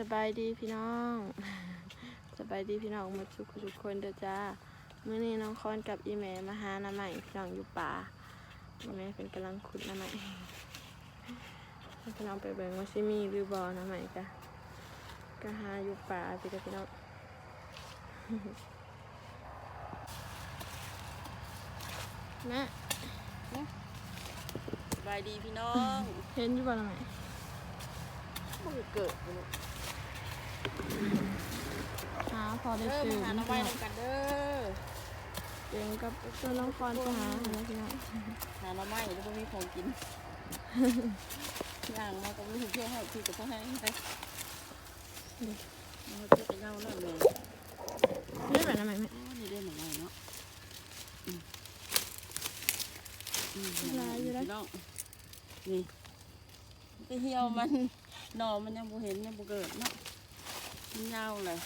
สบายดีพี่น้อง สบายดีพี่น้องหมาทุกทุกคนเด้อจ้ามื้อนี้น้องคอนกับอีแม่มาหาหน้าใหม่พี่น้องอยู่ป่าอีแม่เป็นกำลังขุดหน้าใหม่ให้พี่น้องไปเบิ่งว่าซิมีหรือบ่หน้าใหม่จ้ะก็หาอยู่ป่าพี่เด้อพี่น้องแม่สบายดีพี่น้อง เห็นอยู่บ่หน้าใหม่มันเกิดอยู่ลูก หาพอได้เด้อตื่มานหาน้องไม้นำกันเด้อเก่งกับตัวน้องคอนไปหาหาพี่น้องหาน้องไม้แล้วก็มีของกินย่างมากับลูกเพื่อให้คือกับพ่อให้ไปมาเพื่อไปเล่าเรื่องเลยนี่แบบหน้าใหม่ไหมอ๋อนี่ได้หน่อะไม้เนาะอืมอืมลายอยู่แล้วนี่ไปเหี่ยวมันหน่อมันยังบ่เห็นยังบ่เกิดเนาะ มันยาวเลย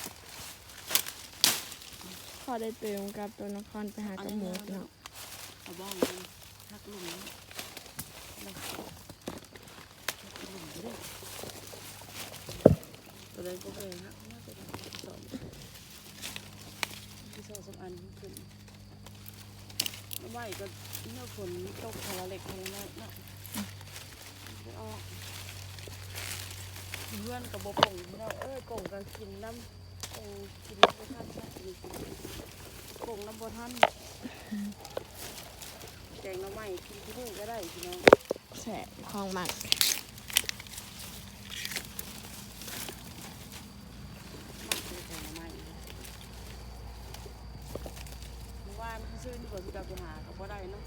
พอได้เติมกับตัวนครไปหากับหมูพี่น้องเอาบ้องมันทักลุงนี่เอาทักลุงไปเด้อตัวใดก็เลยฮะน่าจะได้สองที่สองสามอันขึ้นแล้วไม่ก็เนี่ยฝนตกทะเลเล็กทะเลน้อยเนาะไปออก เพื่อนกับบกงเราเอ้ยกงกันกินน้ำกงกินน้ำบท่านใช่กินกงน้ำบท่านแกงหน้ำไม้กินที่นี่ก็ได้พี่น้องแสบของหมักมากเลยแกงหน้ำไม้เมื่อวานพี่ซื้อนี่ก่อนที่จะไปหาก็บ่ได้เนาะ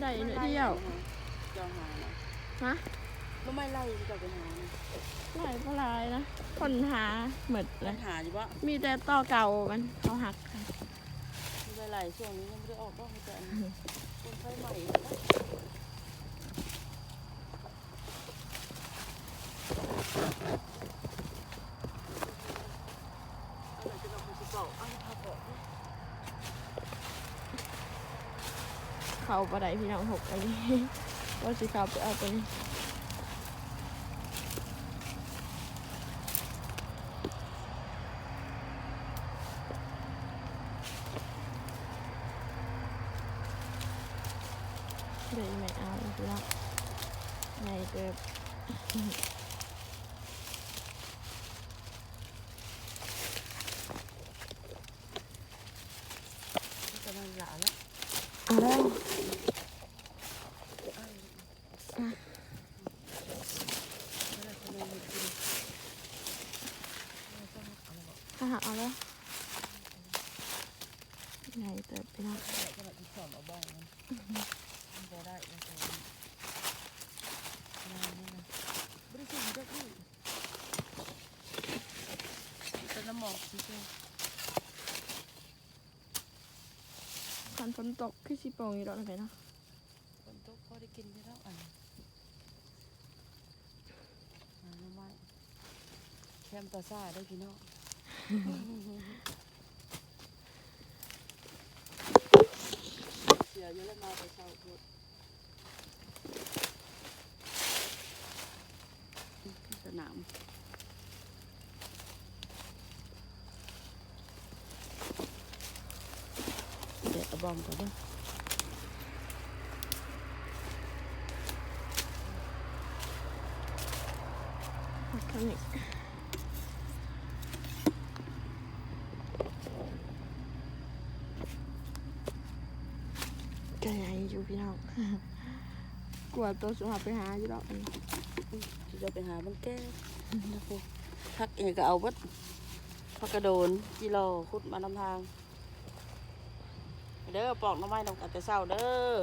ได้เนื้อเดียวจะหาเนาะฮะน้ำไม้ไล่ที่จะไปหาเนาะ ได้ปลายนะคนหาเหมือนเลมัยนหาอยู่ปะมีแต่ต่อเก่ามันเขาหักค่ะน้ำไม้ไล่ช่วงนี้ยังไม่ได้ออกบ้างแต่อันคนไฟใหม่นะเอาหน่อยจะลองไปสิบอกเอาให้เขาบอกนะเขาปลาไดพี่น้องหกอันนี้ว่าสิเขาไปเอาตัวนี้เดี๋ยวไม่เอาพี่น้องไงเกิ ด จะมันหลาแล้ว เอาแล้ว ถ้าหากเอาแล้วไงเติบพี่น้อง เป็นน้ำหมอกที่เจ้า คัน ฝนตกคือสิโปงอยู่ดอกนะพี่เนาะฝนตกพอได้กินได้แล้วอันหาหน้ำไม้แคมปลาซ่าได้พี่น้องเสียเยอะแล้วมาไปเช่าพดสนาม เดี๋ยวเอาบอมก่อนเด้อผักขมิกก็ใหญ่อยู่พี่น้องกลัวตัวสุภาพไปหาอยู่ดอกอันนี้ที่จะไปหามันแก้นะพวกพักเองก็เอาวัดพักกระโดนกิโลคุดมานำทาง เด้อปอกหน้ำไม้นำกันแต่เศร้าเด้อ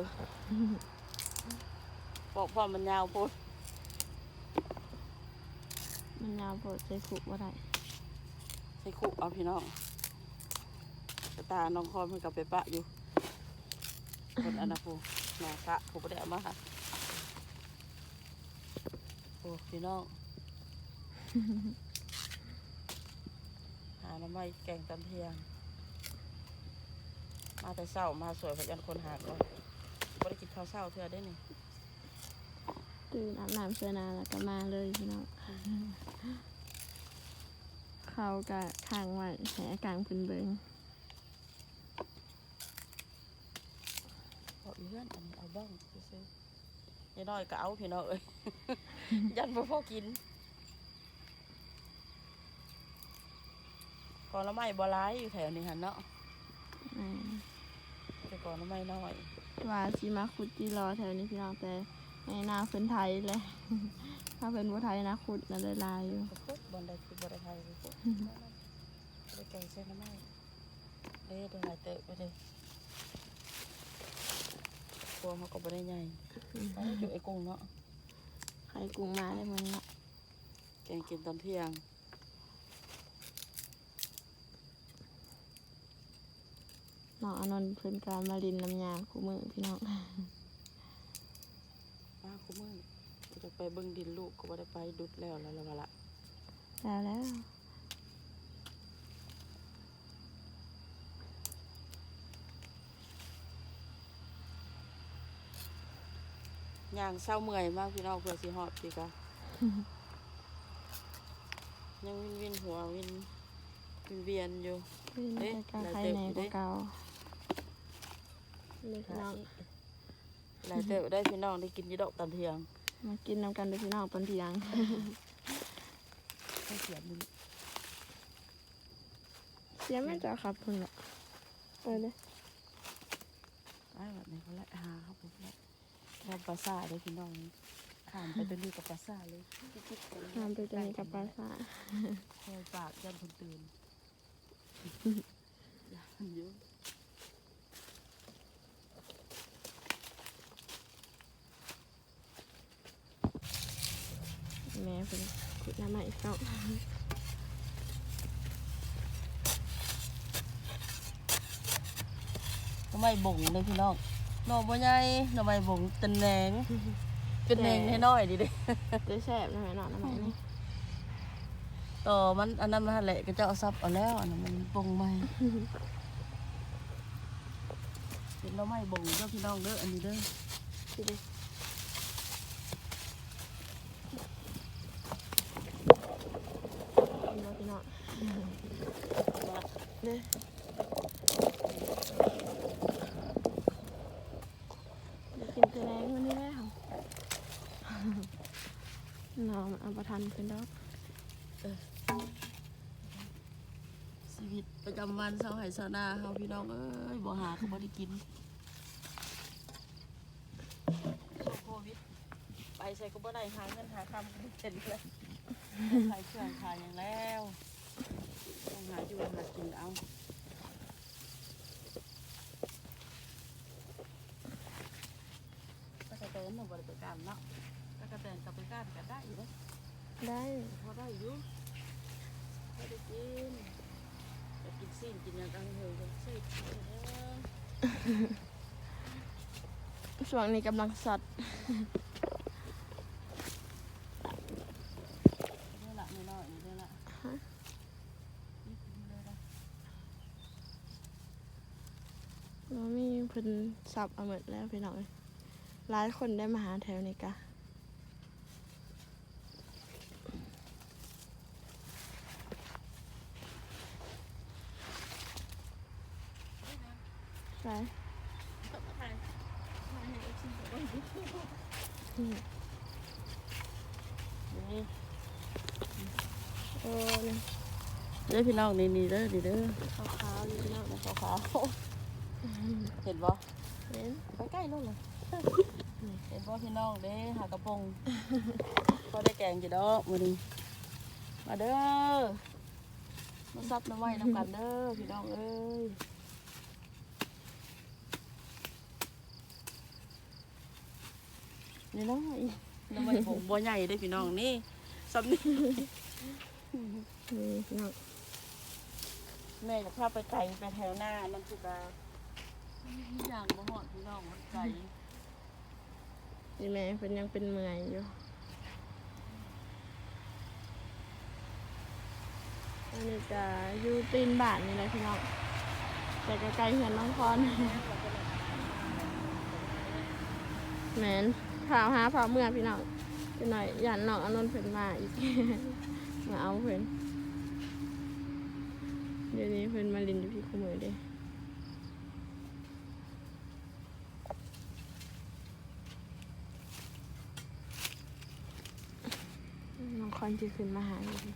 ปอกพร้อมมันยาวโพดมันยาวโปรดใส่ขุว่าได้ใส่คุเอาพี่น้องกระตาน้องคอมมันกับไปปะอยู่คนอันนะพูนาพระผมไม่ได้เอามาค่ะโอ้พี่น้องหาหน้ำไม้แกงตอนเที่ยง มาแต่เศร้ามาสวยพยันคนหาก่อนบ่ได้กินข้าวเศร้าเทื่อได้นี่ตื่นอาบน้ำเสื้อนาแล้วก็มาเลยพี่น้องเขากะทางไว้ให้อาการเพิ่นเบิ่งเอาอีเพื่อนอันนี้เอาบ้างซื้อๆยายน้อยก็เอาพี่น้องเอ้ยยันบ่พอกินก่อนละไม่บ่ร้ายอยู่แถวนี้หันเนาะอืมแต่ ก่อนละไม่น้อย ว่าสิมาขุดจีรอแถวนี้พี่น้องแต่ในนาเพิ่นไทยเลย ถ้าเพิ่นบ่ไทยนะขุดน่ะได้หลายอยู่ก็ปุ๊บบอลได้คือบอลได้ไทยเลยปุ๊บได้แกงเส้นละไม่เด้ได้หลายเตะไปเลยพวงเขาก็บ่ได้ใหญ่เอาอยู่ไอ้กุ้งเนาะไข่กุ้งมาได้มื้อนี้เนาะแกงกินตอนเที่ยง น้องอานนท์เพิ่นการมาลินน้ำยาคู่มือพี่น้องมาคุ้มือก็จะไปเบิ่งดินลูกก็บ่ได้ไปดุดแล้วแล้วละวะละแล้วแล้วย่างเศร้าเมื่อยมากพี่น้องเพื่อสิฮอดพี่กะยังวินวินหัววินวินเวียนอยู่เพิ่นเอ๊ะจะกาหลายไข่เติบแหน่อยู่กเด้ว่าเก่า เลยพี่น้องหลายเตะได้พี่น้องได้กินยี่ดอกตอนเที่ยง มากินน้ำกันเด้อพี่น้องตอนเที่ยงให้เสียมึงเสียแม่นจ้าครับเพิ่นละเออเด้อไอ้แบบนี้เขาละหาเขาปุ๊บละเราปลาซ่าได้พี่น้องขามไปตัวนี้กับปลาซ่าเลยจิ๊กๆกันเลยทำไปตัวนี้กับปลาสาคอยปากยันคนตื่นยันเยอะ แม่เพิ่น ขุดน้ำใหม่พี่น้องหน่อไม้บ่งเลยพี่น้องหน่อบ่ใหญ่หน่อไม้บ่งเป็นแหนงเป็นแหนงให้น้อยดิเด้จะแซ่บนะแม่นาะน้ำใหม่นี่ต่อมันอันนั้นมันแหละก็จะเอาซับเอาแล้วอันนั้นมันบ่งใหม่เป็นหน่อไม้บ่งเด้อพี่น้องเด้ออันนี้เด้อ สิเด้อกินบ่พี่น้อง เด้อเดี๋ยวกินแต่แรงวันนี้แล้วน้องมันเอาประทันเพิ่นดอกชีวิตประจำวันเช้าไห้เช้าหน้าเฮาพี่น้องเอ้ยบ่หาก็บ่ได้กินช่วงโควิดไปใส่ก็บ่ได้หาเงินหาคำก็บ่เป็นเลยขายเครื่องขายอย่างแล้วต้องหาอยู่หากินเอาตะกะแตนน่ะบ่ได้ไปการเนาะตะกะแตนก็ไปการก็ได้อยู่เด้อได้พอได้อยู่พอได้กินอยากกินซีนกินอย่างกันเหยกันซีนเด้อช่วงนี้กำลังสดเด้อละน้อยๆนี่เด้อละนี่กินเลยนะ แล้วมีเพิ่ นสับเอาหมดแล้วพี่น้องหลายคนได้มาหาแถวนี้กะใช่อืมนี่โอ้เนี่ยเด้อพี่น้องนี่นี่เด้อนี่เด้อขาวๆนี่พี่น้องขาวขาวๆ เห็นบ่เห็นไปใกล้นู่นเลยเห็นบ่พี่น้องเด้หากระปงพอได้แกงจีดอกมื้อนี้มาเด้อมาซับน้ำไม้น้ำกันเด้อพี่น้องเอ้ยนี่น้อยน้ำมันผงบัวใหญ่ได้อพี่น้องนี่สำนี่นี่พี่น้องแม่จะพาไปไก่ไปแถวหน้านั่นคือดาอ ย่างบ่หอดพี่น้องมันไก่นี่แม่เพิ่นยังเป็นเมื่อยอยู่อันนี้จะอยู่ตีนบานนี่แหละพี่น้องแต่ใกลๆเหือนน้องพรแมนพาวหาพาวเมื่อพี่น้องจะหน่อยยันน้องอนนท์เพิ่นมาอีกมาเอาเพิ่นเดี๋ยวนี้เพิ่นมาลินอยู่พี่คู่มือเด้ น้องคอนจะขึ้นมาหาอยู่พี่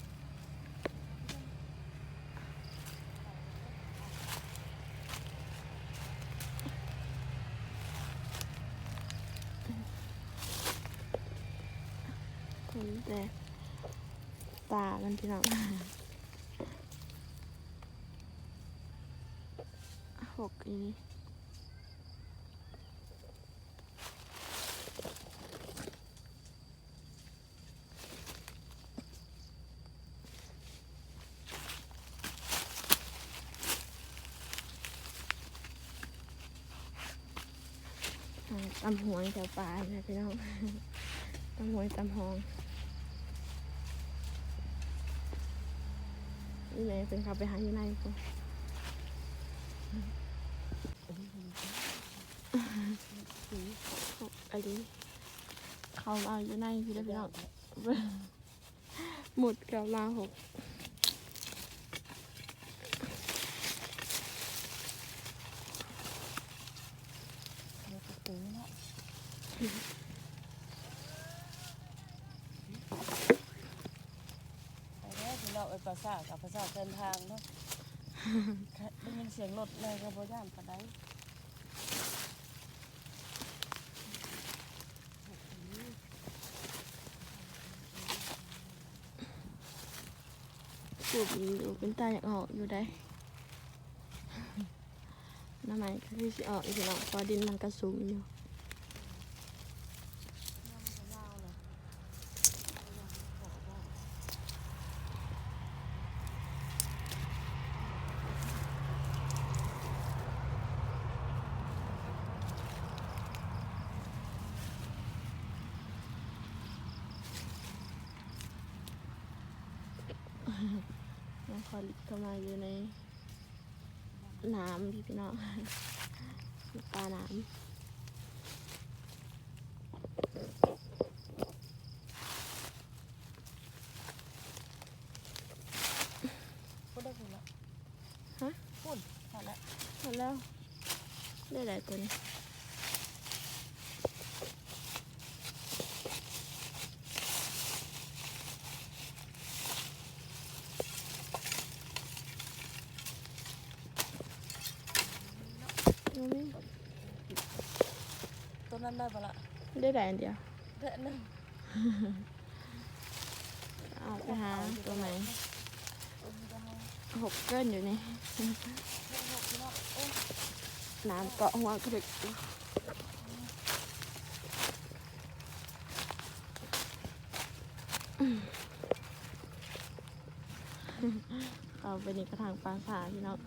เห็นแต่ตา มันพี่น้องหกอีนี้ ตำหวยแถวป่านะพี่น้องตำหวยตำหองนี่แม่เป็นเขาไปหาอยู่ในกูอันนี้เขามาอยู่ในพี่ได้อพี่น้องหมดกับมาหก เดี๋ยวก็ตื้อเนาะไปแล้วพี่น้องไปปราสาทกับปราสาทเดินทางเนาะ ได้ยินเสียงรถเลยก็บ่ย่านปานใดสูบอยู่เป็นตาอยากออกอยู่ได้น้ำมันก็คือสิออกอีกพี่น้องเพอดินมันกระสุมอยู่ น้องคอลิเข้ามาอยู่ในน้ำพี่พี่น้องปลาน้ำดได้คุณละำฮะ พูดพอแล้ว หมดแล้ว ได้หลายตัวนี้ยังไม่ ตัวนั้น ได้ปะละได้หลายอันเดียวเด็ดนึงเอาไปหาตัวไหนหกเกินอยู่นี่น้ำเกาะหัวกระดึกอยู่เอาไปนี่กระถางปลาสาพี่น้อง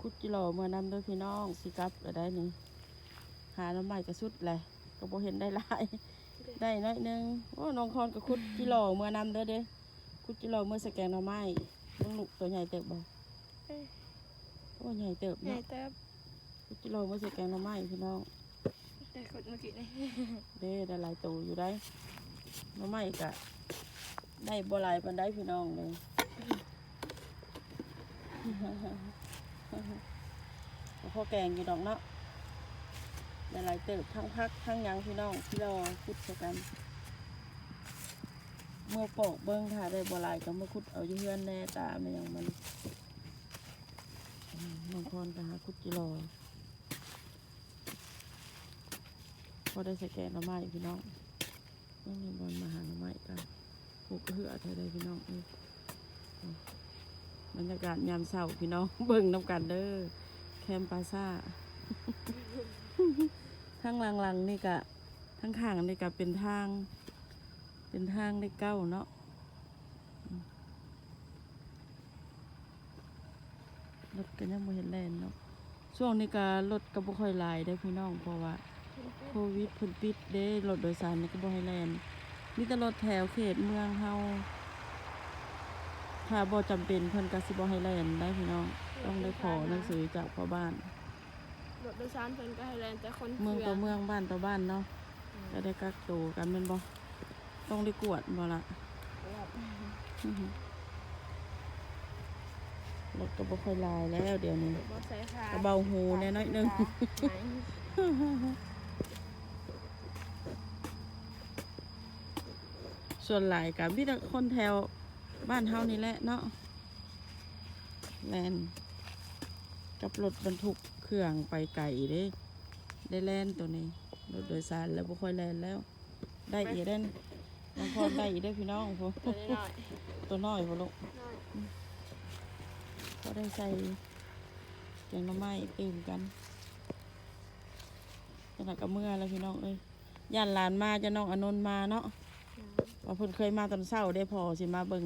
คุดจิ โร่เมื่อนำด้วยพี่น้องสิกลับแล้วได้นี่หาน้ำใหม่กระสุดเลยก็บ่เห็นได้หลาย ได้น้อยหนึงโอ้น้องคอนกับคุดจิโร่เมื่อนำเด้อเด้คุดจิโร่เมื่อสแกนหน้ำไม้ลูกลูกตัวใหญ่เติบบ่โอ้ใหญ่เติบใหญ่เนาะเติบคุดจิโร่เมื่อสแกนหน้ำไม้พี่น้องได้กดเมื่อกี้นี่เด้ได้หลายตัวอยู่ได้หน้ำไม้กะได้บ่หลายปานใดพี่น้องเลย พอแกงอยู่ดอกเนาะหลายเติบทั้งพักทั้งยังพี่น้องที่เราคุดกัน เมื่อปอกเบิ้งค่ะได้บ่หลายก็มาคุดเอาอยู่เฮือนแน่ตาไม่ยังมันมบางคนก็หาคุดจิรอพอได้ใส่แกงหน่อไม้พี่น้องต้องมีบอลมาหาหน่อไม้กันปลูกเหือเธอได้พี่น้องเอ้ยอืมบรรยากาศยามเช้าพี่น้องเบิ่งน้ำกันเด้อ มปาซ่า ทั้งหลังๆนี่กะทั้งข้างนี่กะเป็นทาง เป็นทางได้เก้าเนาะรถก็ยังบ่เห็นแล่นเนาะช่วงนี้ก็รถก็บ่ค่อยหลายได้พี่น้องเพราะว่าโควิดเพิ่นปิดเด้รถโดยสารนี่ก็บ่ให้แล่นมีแต่รถแถวเขตเมืองเฮาถ้าบ่จำเป็นเพิ่นก็สิบ่ให้แล่นได้พี่น้อง ต้องได้ขอหนังสือจากพ่อบ้านรถโดยสารเพิ่นก็ให้แลนแต่คนเมืองต่อขื่นเมืองบ้านต่อบ้านเนาะก็ได้กักตัวกันแม่นบ่ต้องได้กวดบ่ละอื้อหือรถก็บ่ค่อยลายแล้วเดี๋ยวนี้บ่ใส่ค่ะกระเบาหูแน่น้อยหนึงส่วนหลายกับพี่คนแถวบ้านเฮานี่แหละเนาะแลน กับรถบรรทุกเครื่องไปไก่เด้ได้แล่นตัวนี้รถโดยสารแล้วบ่ค่อยแล่นแล้ว ได้อีกเด้นบางคนได้อีกได้อพี่น้องพวกตัวน้อยตัวน้อยพวกลูกน้อยก็ได้ใส่แกงหน่อไม้ตื่มกันขนาดกับเมื่อแล้วพี่น้องเอ้ยย่านหลานมาจะน้องอนนท์มาเนาะว่าเพิ่นเคยมาตอนเช้าได้พอสิมาเบิ่ง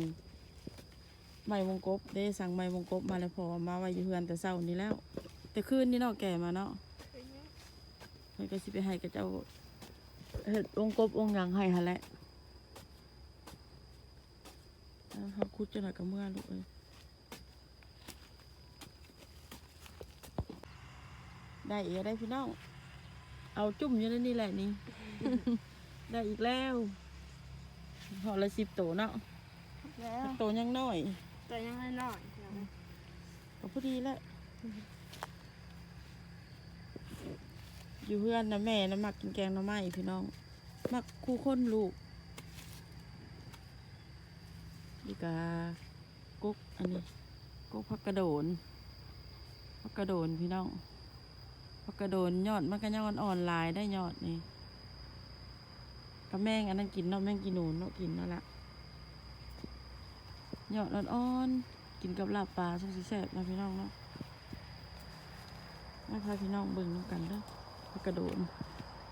ไม้วงกบได้สั่งไม้วงกบมาแล้วพอมาไว้อยู่เฮือนแต่เช้านี้แล้ว แต่คืนนี้เนาะแก่มาเนาะเพิ่นก็สิไปให้กับเจ้าเฮ็ดวงกบวงหยังให้หั่นแหละเอาเฮาคุดจังได๋ก็เมื่อลูกเอ้ยได้อีกได้พี่น้อง เอาจุ่มอยู่ในนี่แหละนี่ ได้อีกแล้ว พอละสิบตัวเนาะแล้วตัวยังน้อย แตัวยังน้อยๆเดี๋ยวนะก็พอดีแล้วอยู่เพื่อนนะแม่นะมักกินแกงหน่อไม้พี่น้อง มักคู่คนลูกดีกากุ๊กอันนี้กุ๊กผักกระโดนผักกระโดนพี่น้องผักกระโดนยอดมันก็ยอดอ่อนลายได้ยอดนี่กับแม่งอันนั้นกินเนาะแม่งกินหนูนเนาะกินนั่นแหละ ยอดอ่อนๆกินกับลาบปลาสุดแซ่บนะพี่น้องเนาะมาพาพี่น้องเบิ่งน้ำกันเด้อกระโดน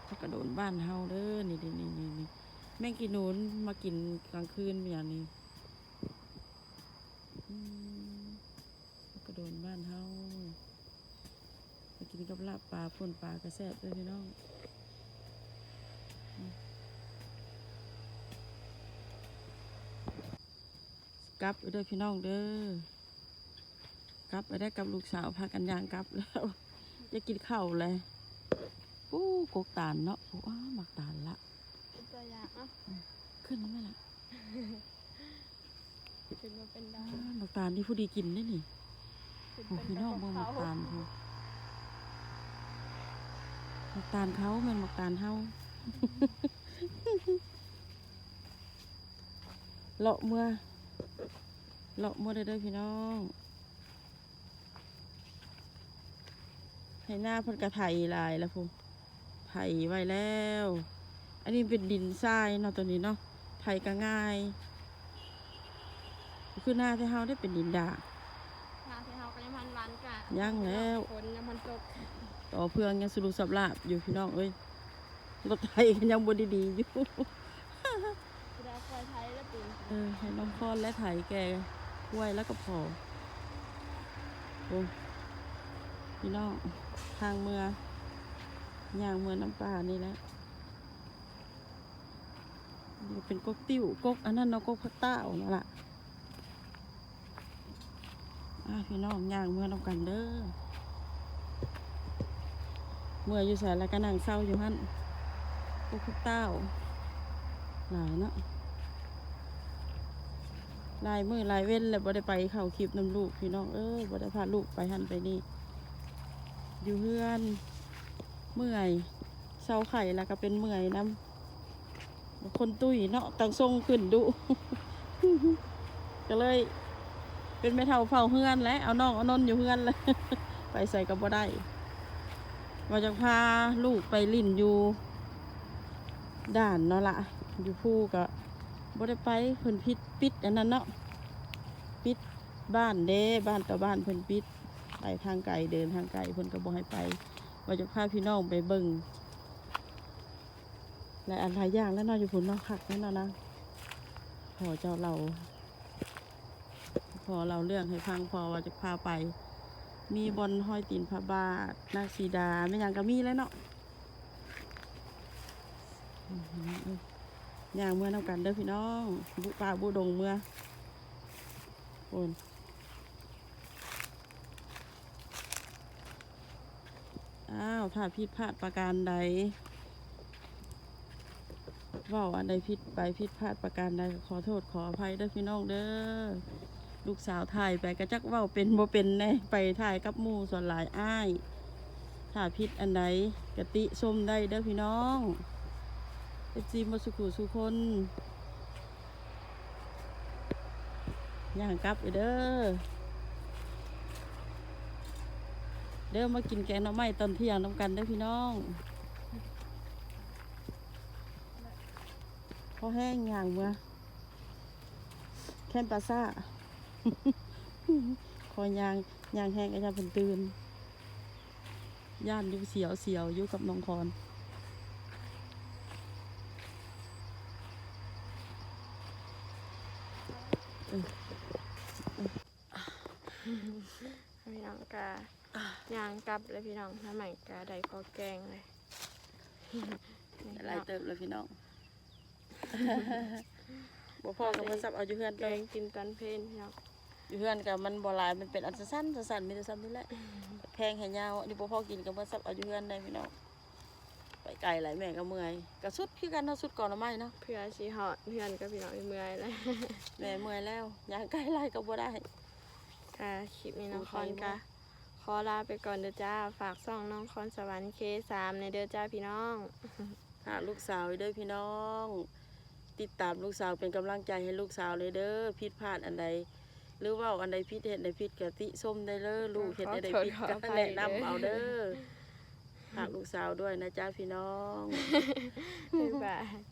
ผักระโดนบ้านเฮาเด้อนี่นี่นี่นี่นี่แมงกินหนูนมากินกลางคืนอย่างนี้กระโดนบ้านเฮามากินกับลาบปลาป่นปลากระแซ่บเลยพี่น้อง กลับไปเด้อพี่น้องเด้อกลับไปได้กับลูกสาวพากันยางกลับแล้วจะกินข้าวเลยปู้กกตาลเนาะปู้อ้าหมักตาลละเป็นตัวอย่างเนาะขึ้นไหมล่ะเป็นมาเป็นดาอ้าวหมักตาลที่ผู้ดีกินได้นี่เป็นโอ้เป็นพี่น้องเบิ่งหมักเขาตาลพูหมักตาลเขาแม่นหมักตาลเฮาเลาะเมื่อ เลาะเมื่อได้อเด้อพี่น้องให้หน้าเพิ่นกระไถลายแล้วพูไถไว้แล้ว อันนี้เป็นดินทรายเนาะตัวนี้เนาะไถก็ง่าย คือหน้าที่เฮาได้เป็นดินดาทางที่เขาก็ยังพันวันกะยังแล้ว ฝนยังพันตกต่อเพื่องยังสรุปสับลาบอยู่พี่น้องเอ้ยรถไถก็ยังบดีดีๆอยู่ แสดงคอยไทยแล้วปีน เออให้น้องพรและไถแกไว้แล้วก็พอโอ้พี่น้องทางเมืองย่างเมืองน้ำปลานี่แหละนี่เป็นกกติ้วกกอันนั้นเนาะกกพักเต้านั่นแหละอะพี่น้องย่างเมืองน้ำกันเด้อเมื่ออยู่ใส่แล้วก็นั่งเศร้าอยู่ฮั่นกกพักเต้าหลายเนาะ ลายมือลายเว้นแล้วบ่ได้ไปเข้าคลิปน้ำลูกพี่น้องเอ้ยบ่ได้พาลูกไปหันไปนี่อยู่เฮือนเมื่อยเศร้าไข่แล้วก็เป็นเมื่อยน้ำคนตุ้ยเนาะตังทรงขึ้นดุก็เลย เป็นไม่เท่าเฝ้าเฮือนแล้วเอาน้องเอานนอยู่เฮือนเลยไปใส่กับบ่ได้ว่าจะพาลูกไปลิ่นอยู่ ด่านเนาะละอยู่ผู้ก็บ่ ได้ไปเพิ่นพิดปิดอันนั้นเนาะปิดบ้านเด้บ้านต่อบ้านเพิ่นปิดไปทางไกลเดินทางไกลเพิ่นก็บ่ให้ไปว่าจะพาพี่น้องไปเบิ่งและอันหลายอย่างแล้วเนาะอยู่พุ่นเนาะคักนั่นเนาะนะพอเจ้าเรา พอเราเรื่องให้ฟังพอว่าจะพาไป มีบอลห้อยตีนพระบาทนาคสีดาไม่อย่างก็มีแล้วเนาะ ย่างเมื่อนำกันเด้อพี่น้อง บุป่าบุดงเมื่อโอนอ้าวถ้าผิดพลาดประการใดว่าอันใดผิดไปผิดพลาดประการใดขอโทษขออภัยเด้อพี่น้องเด้อลูกสาวถ่ายไปก็จักว้าเป็นบ่เป็นแน่ไปถ่ายกับมูส่วนหลายอ้าย ถ้าผิดอันใดกติชมได้เด้อพี่น้อง เป็นจีมาสุขุสุคนย่างกลับไปเด้อ เด้อมากินแกงหน่อไม้ตอนเที่ยงน้ำกันเด้อพี่น้องพอแห้งอย่างเมื่อแค่นปลาซ่าคอยยางยางแห้งอาจารย์เป็นตื่น ย่านยู่เสียวเสียวยู่กับน้องคอน พี่น้อง กะย่างกลับเลยพี่น้องน้าใหม่กะได้พอแกงเลยอะไรเติมเลยพี่น้องบ่พอกับมันสับเอาอยู่เฮือนแกเติมงกินตอนเพลนพี่น้องอยู่เฮือนกับมันบ่หลายมันเป็นอันสั้นๆสั้นๆมีแต่ซ้ำนี่แหละแพงแหยาวอันนี้บ่พอกินกับมันสับเอาอยู่เฮือนได้พี่น้องไปไกลหลายแม่ก็เมื่อยก็สุดคือกันเนาะสุดก่อนเอาไม้เนาะเพื่อสีหอดเพื่อนกับพี่น้องเมื่อยเลยแม่เมื่อยแล้วย่างไกลหลายก็บ่ได้ค่ะคลิปนี้น้องโอคเคอนกะ ขอลาไปก่อนเด้อจ้า ฝากซ่องน้องคอนสวรรค์เคสามในเด้อจ้าพี่น้อง หาลูกสาวให้เด้อพี่น้อง ติดตามลูกสาวเป็นกำลังใจให้ลูกสาวเลยเด้อผิดพลาดอันใด หรือว่าอันใดผิดเห็นใดผิดกะติส้มได้เลยลูกเห็นใดผิดขอโทษขอก็อภัยแนะนำเด้อเอาเด้อฝากลูกสาวด้วยนะจ๊ะพี่น้อง บ๊ายบาย